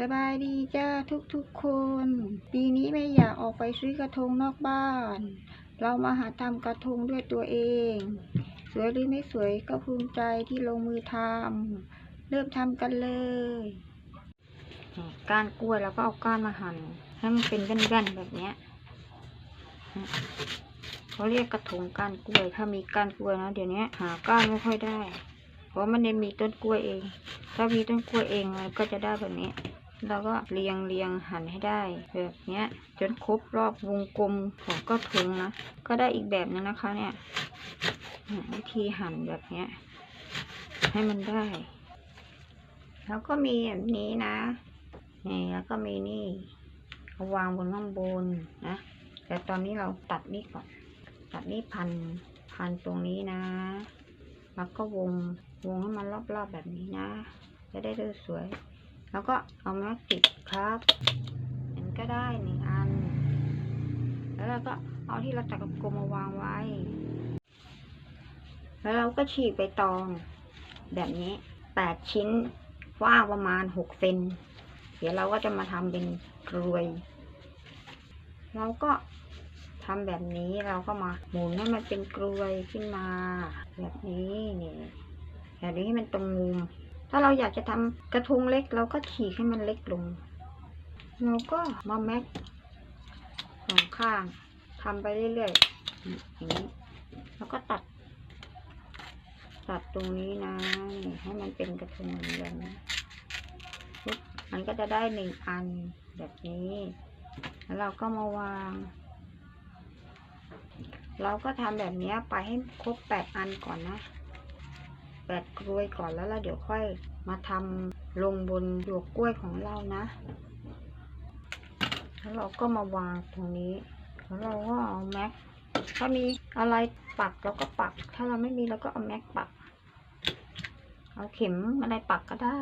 สบายดีจ้าทุกๆคน ปีนี้ไม่อยากออกไปซื้อกระทงนอกบ้าน เรามาหาทำกระทงด้วยตัวเอง สวยหรือไม่สวยก็ภูมิใจที่ลงมือทำเริ่มทำกันเลยก้านกล้วยแล้วก็เอาก้านมาหั่นให้มันเป็นแว่นๆแบบนี้เขาเรียกกระทงก้านกล้วย ถ้ามีก้านกล้วยนะเดี๋ยวนี้หาก้านไม่ค่อยได้ เพราะมันได้มีต้นกล้วยเอง ถ้ามีต้นกล้วยเองมันก็จะได้แบบนี้ เราก็เรียงเรียงหั่นให้ได้แบบเนี้ย จนครบรอบวงกลมของกระทงนะ ก็ได้อีกแบบนึงนะคะเนี่ยวิธีหั่นแบบเนี้ย ให้มันได้ แล้วก็มีแบบนี้นะนี่แล้วก็มีนี่เอาวางบนข้างบนนะ แต่ตอนนี้เราตัดนี่ก่อน ตัดนี่พันพันตรงนี้นะ แล้วก็วงวงให้มันรอบๆแบบนี้นะ จะได้ดูสวย แล้วก็เอาแม็กติดครับมันก็ได้หนึ่งอัน แล้วเราก็เอาที่เราตัดกับกลมมาวางไว้ แล้วเราก็ฉีกใบตอง แบบนี้แปดชิ้นกว้างประมาณหกเซนเดี๋ยวเราก็จะมาทำเป็นกรวย เราก็ทำแบบนี้เราก็มาหมุนให้มันเป็นกรวยขึ้นมา แบบนี้นี่แบบนี้ให้มันตรงมุม ถ้าเราอยากจะทำกระทงเล็กเราก็ฉีกให้มันเล็กลงเราก็มาแม็กสองข้างทำไปเรื่อยๆอย่างนี้แล้วก็ตัด ตัดตรงนี้นะนี่ให้มันเป็นกระทงเหมือนกันนะมันก็จะได้หนึ่งอันแบบนี้ แล้วเราก็มาวาง เราก็ทำแบบนี้ไปให้ครบแปดอันก่อนนะ แปดกล้วยก่อนแล้วเราเดี๋ยวค่อยมาทำลงบนหยวกกล้วยของเรานะ แล้วเราก็มาวางตรงนี้ แล้วเราก็เอาแม็ก ถ้ามีอะไรปักเราก็ปัก ถ้าเราไม่มีเราก็เอาแม็กปัก เอาเข็มอะไรปักก็ได้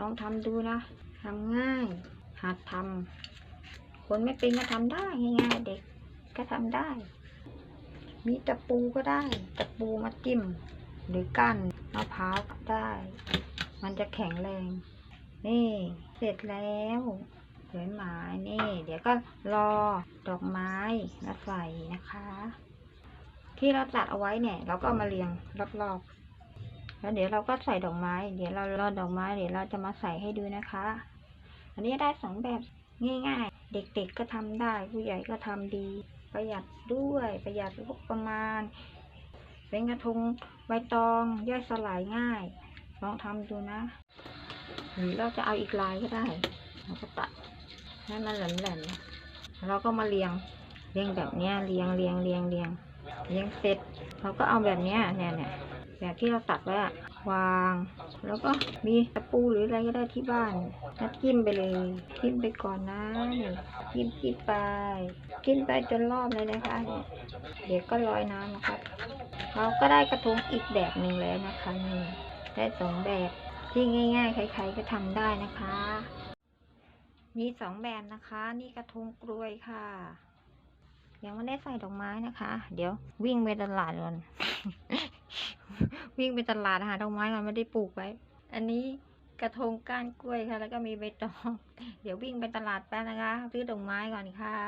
ลองทำดูนะทำง่าย หัดทำ คนไม่เป็นก็ทำได้ง่ายๆเด็กก็ทำได้ มีตะปูก็ได้ ตะปูมาจิ้ม หรือกั้นมะพร้าวได้ มันจะแข็งแรง นี่เสร็จแล้วสวยหมายนี่ เดี๋ยวก็รอดอกไม้มาใส่นะคะ ที่เราตัดเอาไว้เนี่ย เราก็เอามาเรียงรอบๆแล้วเดี๋ยวเราก็ใส่ดอกไม้ เดี๋ยวเรารอดอกไม้เดี๋ยวเราจะมาใส่ให้ดูนะคะ อันนี้ได้สองแบบง่ายๆ เด็กๆก็ทำได้ ผู้ใหญ่ก็ทำดี ประหยัดด้วยประหยัดงบประมาณ เป็นกระทงใบตองย่อยสลายง่าย ลองทำดูนะ หรือเราจะเอาอีกลายก็ได้เราก็ตัดให้มันแหลมๆเราก็มาเรียงเรียงแบบเนี้ยเรียงเรียงเรียงเรียงเรียงเสร็จเราก็เอาแบบเนี้ยเนี่ยเนี่ยแบบที่เราตัดไว้อะวาง แล้วก็มีตะปูหรืออะไรก็ได้ที่บ้านแล้วจิ้มไปเลยจิ้มไปก่อนนะนี่จิ้มจิ้มไปจิ้มไปจนรอบเลยนะคะเนี่ยเดี๋ยวก็ลอยน้ำนะครับ เราก็ได้กระทงอีกแบบหนึ่งแล้วนะคะนี่ได้สองแบบที่ง่าย ๆ ใครๆก็ทำได้นะคะ มีสองแบบนะคะ นี่กระทงกล้วยค่ะ ยังไม่ได้ใส่ดอกไม้นะคะ เดี๋ยววิ่งไปตลาดก่อนวิ่งไปตลาดหาดอกไม้ก่อนไม่ได้ปลูกไว้ อันนี้กระทงก้านกล้วยค่ะ แล้วก็มีใบตอง เดี๋ยววิ่งไปตลาดแป๊บนะคะซื้อดอกไม้ก่อนค่ะ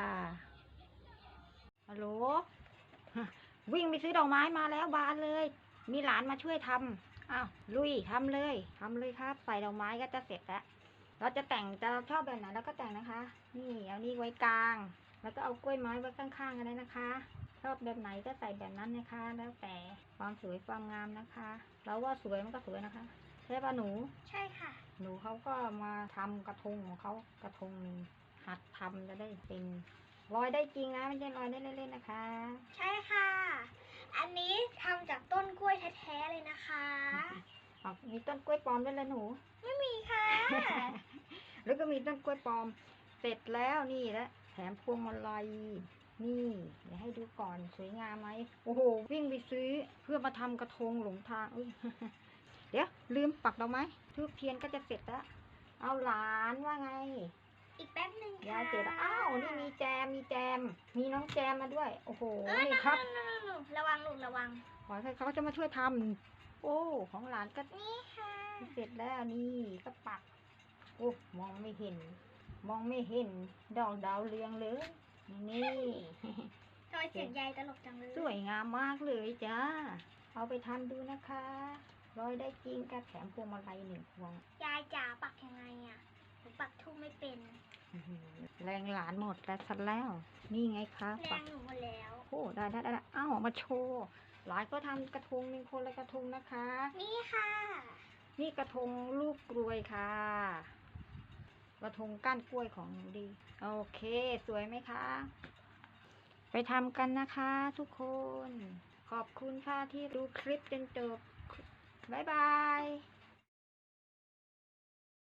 ฮัลโหล วิ่งไปซื้อดอกไม้มาแล้วบานเลย มีหลานมาช่วยทำอ้าวลุยทำเลยทำเลยครับ ใส่ดอกไม้ก็จะเสร็จแล้วเราจะแต่งจะเราชอบแบบไหนเราก็แต่งนะคะ นี่เอานี่ไว้กลาง แล้วก็เอากล้วยไม้ไว้ข้างๆกันเลยนะคะ ชอบแบบไหนก็ใส่แบบนั้นนะคะ แล้วแต่ความสวยความงามนะคะ เราว่าสวยมันก็สวยนะคะใช่ป่ะหนู ใช่ค่ะ หนูเขาก็มาทำกระทงของเขากระทงหนึ่งหัดทำจะได้เป็น ลอยได้จริงนะไม่ใช่ลอยได้เล่นๆนะคะ ใช่ค่ะ อันนี้ทำจากต้นกล้วยแท้ๆเลยนะคะ อ๋อมีต้นกล้วยปลอมด้วยเลยหนู ไม่มีค่ะ แล้วก็มีต้นกล้วยปลอม เสร็จแล้วนี่แหละแถมพวงมาลัยนี่เดี๋ยวให้ดูก่อนสวยงามไหมโอ้โหวิ่งไปซื้อเพื่อมาทำกระทงหลงทางอุ้ยเดี๋ยวลืมปักดอกไม้ทูบเทียนก็จะเสร็จแล้วเอาหลานว่าไง อีกแป๊บหนึ่งค่ะยายเสร็จแล้วอ้าวนี่มีแจมมีแจม มีน้องแจมมาด้วย โอ้โหเอ้ยนี่ครับนู่นๆๆๆระวังลูกระวัง ขอให้เขาจะมาช่วยทำโอ้ของหลานก็นี่ค่ะ เสร็จแล้วนี่ก็ปักโอ้มองไม่เห็น มองไม่เห็น ดอกดาวเรืองเลยนี่ ทำไมเสียงยายตลกจังเลยสวยงามมากเลยจ้าเอาไปทำดูนะคะร้อยได้จริงกับแถมพวงมาลัยหนึ่งพวง ยายจ๋าปักยังไงอะห นูปักทูบไม่เป็นอื้อหือแรงหลานหมดแล้วสันแล้ว นี่ไงคะแรปังก หนูหมดแล้ว โอ้ได้ได้ได้อ้าวมาโชว์หลานก็ทำกระทงหนึ่งคนละกระทงนะคะ นี่ค่ะนี่กระทงลูกกลวยค่ะ กระทงก้านกล้วยของหนูดี โอเค สวยไหมคะ ไปทำกันนะคะทุกคน ขอบคุณค่ะที่ดูคลิปจนจบ บ๊ายบาย